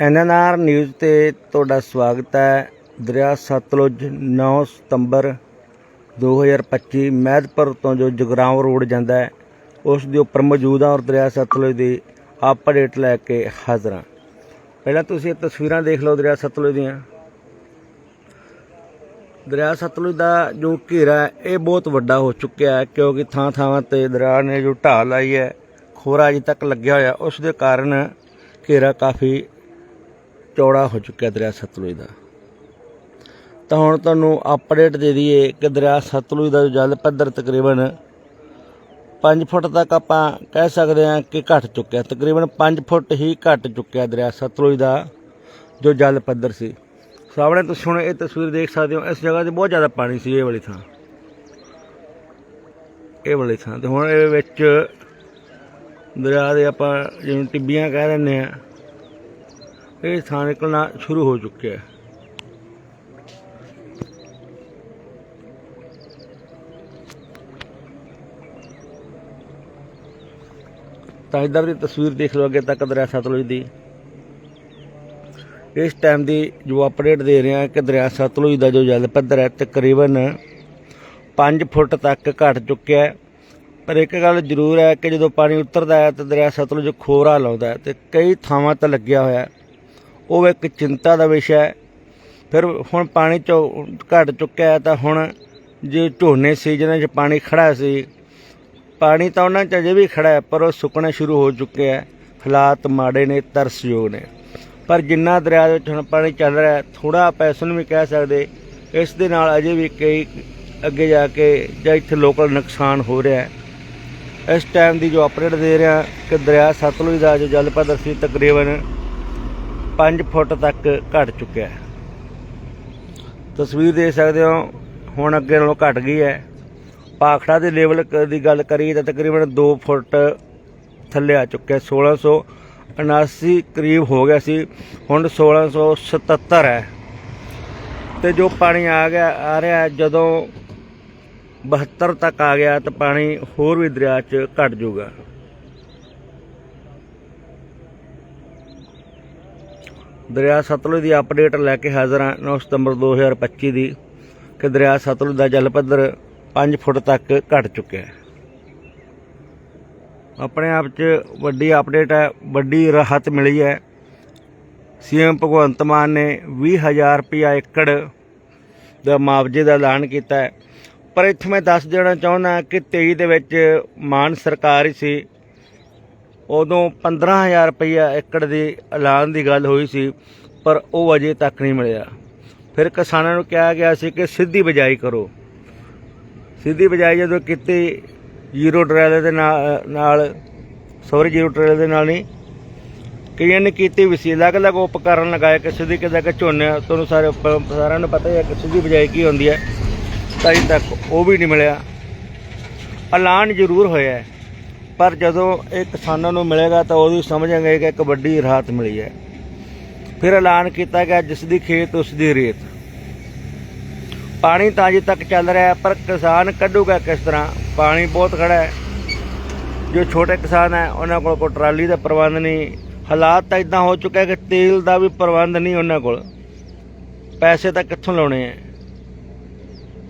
NNR news ਤੇ ਤੁਹਾਡਾ ਸਵਾਗਤ ਹੈ। ਦਰਿਆ ਸਤਲੁਜ 9 ਸਤੰਬਰ 2025 ਮਹਿਦਪੁਰ ਤੋਂ ਜੋ ਜਗਰਾਉਂ ਰੋਡ ਜਾਂਦਾ ਹੈ, ਉਸ ਦੇ ਉੱਪਰ ਮੌਜੂਦ ਹਾਂ ਔਰ ਦਰਿਆ ਸਤਲੁਜ ਦੀ ਅਪਡੇਟ ਲੈ ਕੇ ਹਾਜ਼ਰ ਹਾਂ। ਪਹਿਲਾਂ ਤੁਸੀਂ ਇਹ ਤਸਵੀਰਾਂ ਦੇਖ ਲਓ ਦਰਿਆ ਸਤਲੁਜ ਦੀਆਂ। ਦਰਿਆ ਸਤਲੁਜ ਦਾ ਜੋ ਘੇਰਾ ਇਹ ਬਹੁਤ ਵੱਡਾ ਹੋ ਚੁੱਕਿਆ ਹੈ, ਕਿਉਂਕਿ ਥਾਂ ਥਾਵਾਂ ਤੇ ਦਰਿਆ ਨੇ ਜੋ ਢਾਲ ਲਾਈ ਹੈ, ਖੋਰਾ ਅਜੇ ਤੱਕ ਲੱਗਿਆ ਹੋਇਆ, ਉਸ ਦੇ ਕਾਰਨ ਘੇਰਾ ਕਾਫੀ ਚੌੜਾ ਹੋ ਚੁੱਕਿਆ ਦਰਿਆ ਸਤਲੁਜ ਦਾ। ਤਾਂ ਹੁਣ ਤੁਹਾਨੂੰ ਅਪਡੇਟ ਦੇ ਦਈਏ ਕਿ ਦਰਿਆ ਸਤਲੁਜ ਦਾ ਜੋ ਜਲ ਪੱਧਰ ਤਕਰੀਬਨ 5 ਫੁੱਟ ਤੱਕ ਆਪਾਂ ਕਹਿ ਸਕਦੇ ਹਾਂ ਕਿ ਘਟ ਚੁੱਕਿਆ। ਤਕਰੀਬਨ 5 ਫੁੱਟ ਹੀ ਘਟ ਚੁੱਕਿਆ ਦਰਿਆ ਸਤਲੁਜ ਦਾ ਜੋ ਜਲ ਪੱਧਰ ਸੀ। ਸਾਹਮਣੇ ਤੁਸੀਂ ਹੁਣ ਇਹ ਤਸਵੀਰ ਦੇਖ ਸਕਦੇ ਹੋ, ਇਸ ਜਗ੍ਹਾ ਤੇ ਬਹੁਤ ਜ਼ਿਆਦਾ ਪਾਣੀ ਸੀ, ਇਹ ਵਾਲੀ ਥਾਂ। ਇਹ ਵਾਲੀ ਥਾਂ ਤੇ ਹੁਣ ਇਹ ਵਿੱਚ ਦਰਿਆ ਦੇ ਆਪਾਂ ਜਿਵੇਂ ਟਿੱਬੀਆਂ ਕਹਿ ਦਿੰਦੇ ਆ ਇਹ ਥਾਂ ਨਿਕਲਣਾ ਸ਼ੁਰੂ ਹੋ ਚੁੱਕਿਆ ਹੈ। ਤਾਂ ਇਧਰ ਦੀ ਤਸਵੀਰ ਦੇਖ ਲਓ, ਅੱਗੇ ਤੱਕ ਦਰਿਆ ਸਤਲੁਜ ਦੀ। ਇਸ ਟਾਈਮ ਦੀ ਜੋ ਅਪਡੇਟ ਦੇ ਰਿਹਾ ਕਿ ਦਰਿਆ ਸਤਲੁਜ ਦਾ ਜੋ ਜਲ ਪੱਧਰ ਹੈ, ਤਕਰੀਬਨ 5 ਫੁੱਟ ਤੱਕ ਘਟ ਚੁੱਕਿਆ ਹੈ। ਪਰ ਇੱਕ ਗੱਲ ਜ਼ਰੂਰ ਹੈ ਕਿ ਜਦੋਂ ਪਾਣੀ ਉਤਰਦਾ ਹੈ, ਤਾਂ ਦਰਿਆ ਸਤਲੁਜ ਖੋਰਾ ਲਾਉਂਦਾ ਹੈ ਤੇ ਕਈ ਥਾਵਾਂ ਤੇ ਲੱਗਿਆ ਹੋਇਆ ਹੈ। ਉਹ ਇੱਕ ਚਿੰਤਾ ਦਾ ਵਿਸ਼ਾ ਹੈ। ਫਿਰ ਹੁਣ ਪਾਣੀ ਚੋਂ ਘਟ ਚੁੱਕਿਆ ਹੈ ਤਾਂ ਹੁਣ ਜੇ ਝੋਨੇ ਸੀਜ਼ਨ 'ਚ ਪਾਣੀ ਖੜਾ ਸੀ, ਪਾਣੀ ਤਾਂ ਉਹਨਾਂ 'ਚ ਅਜੇ ਵੀ ਖੜਾ ਹੈ, ਪਰ ਉਹ ਸੁੱਕਣਾ ਸ਼ੁਰੂ ਹੋ ਚੁੱਕਿਆ ਹੈ। ਹਾਲਾਤ ਮਾੜੇ ਨੇ, ਤਰਸਯੋਗ ਨੇ। ਪਰ ਜਿੰਨਾ ਦਰਿਆ ਦੇ ਵਿੱਚ ਹੁਣ ਪਾਣੀ ਚੱਲ ਰਿਹਾ ਥੋੜਾ ਆਪਾਂ ਇਸ ਨੂੰ ਵੀ ਕਹਿ ਸਕਦੇ, ਇਸ ਦੇ ਨਾਲ ਅਜੇ ਵੀ ਕਈ ਅੱਗੇ ਜਾ ਕੇ ਜਾਂ ਇੱਥੇ ਲੋਕਲ ਨੁਕਸਾਨ ਹੋ ਰਿਹਾ ਹੈ। ਇਸ ਟਾਈਮ ਦੀ ਜੋ ਅਪਡੇਟ ਦੇ ਰਿਹਾ ਕਿ ਦਰਿਆ ਸਤਲੁਜ ਦਾ ਜੋ ਜਲ ਪੱਧਰ ਸੀ ਤਕਰੀਬਨ 5 ਫੁੱਟ ਤੱਕ ਘਟ ਚੁੱਕਿਆ ਹੈ। ਤਸਵੀਰ ਦੇਖ ਸਕਦੇ ਹੋ, ਹੁਣ ਅੱਗੇ ਨਾਲੋਂ ਘਟ ਗਈ ਹੈ। ਪਾਖੜਾ ਦੇ ਲੈਵਲ ਕ- ਦੀ ਗੱਲ ਕਰੀਏ ਤਾਂ ਤਕਰੀਬਨ 2 ਫੁੱਟ ਥੱਲੇ ਆ ਚੁੱਕਿਆ 1679 ਕਰੀਬ ਹੋ ਗਿਆ ਸੀ, ਹੁਣ 1677 ਹੈ। ਤੇ ਜੋ ਪਾਣੀ ਆ ਗਿਆ, ਆ ਰਿਹਾ ਜਦੋਂ 72 ਤੱਕ ਆ ਗਿਆ ਤਾਂ ਪਾਣੀ ਹੋਰ ਵੀ ਦਰਿਆ 'ਚ ਘਟ ਜਾਊਗਾ। ਦਰਿਆ ਸਤਲੁਜ ਦੀ ਅਪਡੇਟ ਲੈ ਕੇ ਹਾਜ਼ਰ ਹਾਂ 9 ਸਤੰਬਰ 2025 ਦੀ, ਕਿ ਦਰਿਆ ਸਤਲੁਜ ਦਾ ਜਲ ਪੱਧਰ 5 ਫੁੱਟ ਤੱਕ ਘਟ ਚੁੱਕਿਆ ਹੈ। ਆਪਣੇ ਆਪ 'ਚ ਵੱਡੀ ਅਪਡੇਟ ਹੈ, ਵੱਡੀ ਰਾਹਤ ਮਿਲੀ ਹੈ। ਸੀਐਮ ਭਗਵੰਤ ਮਾਨ ਨੇ 20000 ਰੁਪਇਆ ਏਕੜ ਦਾ ਮੁਆਵਜ਼ੇ ਦਾ ਐਲਾਨ ਕੀਤਾ ਹੈ। ਪਰ ਇੱਥੇ ਮੈਂ ਦੱਸ ਦੇਣਾ ਚਾਹੁੰਦਾ ਕਿ 23 ਦੇ ਵਿੱਚ ਮਾਨ ਸਰਕਾਰ ਹੀ ਸੀ ਉਦੋਂ 15000 ਰੁਪਇਆ ਏਕੜ ਦੇ ਐਲਾਨ ਦੀ ਗੱਲ ਹੋਈ ਸੀ ਪਰ ਉਹ ਅਜੇ ਤੱਕ ਨਹੀਂ ਮਿਲਿਆ। ਫਿਰ ਕਿਸਾਨਾਂ ਨੂੰ ਕਿਹਾ ਗਿਆ ਸੀ ਕਿ ਸਿੱਧੀ ਬਿਜਾਈ ਕਰੋ। ਸਿੱਧੀ ਬਿਜਾਈ ਜਦੋਂ ਕੀਤੀ ਜ਼ੀਰੋ ਟਰੈਲ ਦੇ ਨਾਲ ਨਾਲ ਸੌਰੀ ਜ਼ੀਰੋ ਟਰੈਲ ਦੇ ਨਾਲ ਨਹੀਂ ਕਈਆਂ ਨੇ ਕੀਤੀ ਵੀ ਸੀ ਅਲੱਗ-ਅਲੱਗ ਉਪਕਰਨ ਲਗਾਏ ਕਿ ਸਿੱਧੀ ਕਿਦਾਂ ਕਿ ਝੋਨੇ ਤੁਹਾਨੂੰ ਸਾਰੇ ਸਾਰਿਆਂ ਨੂੰ ਪਤਾ ਹੀ ਹੈ ਕਿ ਸਿੱਧੀ ਬਿਜਾਈ ਕੀ ਹੁੰਦੀ ਹੈ ਤਾਂ ਅਜੇ ਤੱਕ ਉਹ ਵੀ ਨਹੀਂ ਮਿਲਿਆ। ਐਲਾਨ ਜ਼ਰੂਰ ਹੋਇਆ ਹੈ, ਪਰ ਜਦੋਂ ਇਹ ਕਿਸਾਨਾਂ ਨੂੰ ਮਿਲੇਗਾ ਤਾਂ ਉਦੋਂ ਹੀ ਸਮਝਾਂਗੇ ਕਿ ਇੱਕ ਵੱਡੀ ਰਾਹਤ ਮਿਲੀ ਹੈ। ਫਿਰ ਐਲਾਨ ਕੀਤਾ ਗਿਆ ਜਿਸ ਦੀ ਖੇਤ ਉਸ ਦੀ ਰੇਤ। ਪਾਣੀ ਤਾਂ ਅਜੇ ਤੱਕ ਚੱਲ ਰਿਹਾ ਹੈ, ਪਰ ਕਿਸਾਨ ਕੱਢੂਗਾ ਕਿਸ ਤਰ੍ਹਾਂ? ਪਾਣੀ ਬਹੁਤ ਖੜਾ ਹੈ। ਜੋ ਛੋਟੇ ਕਿਸਾਨ ਹੈ ਉਹਨਾਂ ਕੋਲ ਕੋਈ ਟਰਾਲੀ ਦਾ ਪ੍ਰਬੰਧ ਨਹੀਂ। ਹਾਲਾਤ ਤਾਂ ਇਦਾਂ ਹੋ ਚੁੱਕਾ ਕਿ ਤੇਲ ਦਾ ਵੀ ਪ੍ਰਬੰਧ ਨਹੀਂ ਉਹਨਾਂ ਕੋਲ। ਪੈਸੇ ਤਾਂ ਕਿੱਥੋਂ ਲਾਉਣੇ ਹੈ?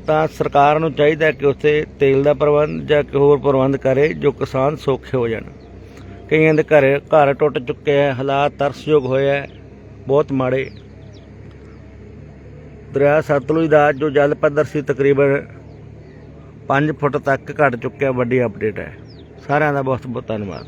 ਤਾਂ ਸਰਕਾਰ ਨੂੰ ਚਾਹੀਦਾ ਕਿ ਉੱਥੇ ਤੇਲ ਦਾ ਪ੍ਰਬੰਧ ਜਾਂ ਕੋਈ ਹੋਰ ਪ੍ਰਬੰਧ ਕਰੇ ਜੋ ਕਿਸਾਨ ਸੌਖੇ ਹੋ ਜਾਣ। ਕਈਆਂ ਦੇ ਘਰ ਘਰ ਟੁੱਟ ਚੁੱਕੇ ਹੈ, ਹਾਲਾਤ ਤਰਸਯੋਗ ਹੋਏ ਹੈ, ਬਹੁਤ ਮਾੜੇ। ਦਰਿਆ ਸਤਲੁਜ ਦਾ ਜੋ ਜਲ ਪੱਧਰ ਸੀ ਤਕਰੀਬਨ 5 ਫੁੱਟ ਤੱਕ ਘਟ ਚੁੱਕਿਆ, ਵੱਡੀ ਅਪਡੇਟ ਹੈ। ਸਾਰਿਆਂ ਦਾ ਬਹੁਤ ਬਹੁਤ ਧੰਨਵਾਦ।